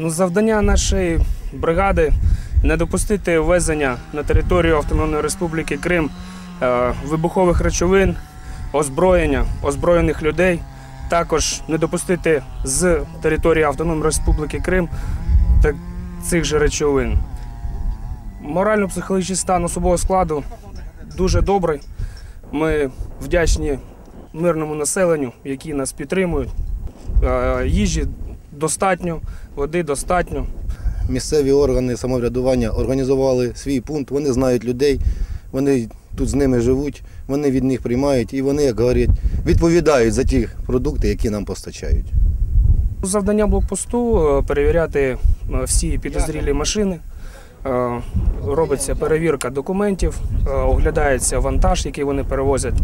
Ну, завдання нашої бригади не допустити ввезення на територію Автономної Республіки Крим е, вибухових речовин, озброєння, озброєних людей. Також не допустити з території Автономної Республіки Крим цих же речовин. Морально-психологічний стан особового складу дуже добрий. Ми вдячні мирному населенню, які нас підтримують. Е, Їжі достатньо, води достатньо. Місцеві органи самоврядування організували свій пункт, вони знають людей, вони тут з ними живуть, вони від них приймають і вони, як говорять, відповідають за ті продукти, які нам постачають. Завдання блокпосту е, перевіряти е, всі підозрілі машини. Е, Робиться перевірка документів, оглядається вантаж, який вони перевозять,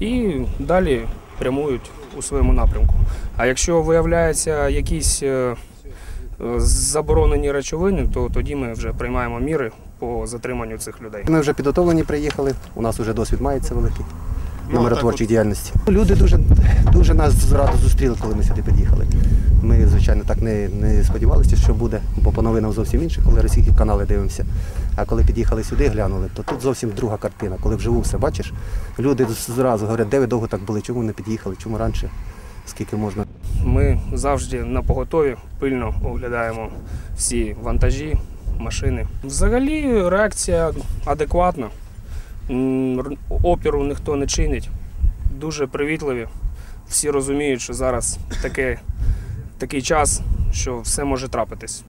і далі прямують у своєму напрямку. А якщо виявляються якісь е, заборонені речовини, то тоді ми вже приймаємо міри по затриманню цих людей. Ми вже підготовлені приїхали. У нас вже досвід мається великий на миротворчій діяльності. Люди дуже, дуже нас радо зустріли, коли ми сюди під'їхали. Ми, звичайно, так не, не сподівалися, що буде, бо по новинам зовсім інше, коли російські канали дивимося. А коли під'їхали сюди, глянули, то тут зовсім друга картина. Коли вживу все бачиш, люди зразу говорять, де ви довго так були, чому не під'їхали, чому раніше, скільки можна. Ми завжди на поготові пильно оглядаємо всі вантажі, машини. Взагалі реакція адекватна. Опіру ніхто не чинить. Дуже привітливі. Всі розуміють, що зараз таке, такий час, що все може трапитись.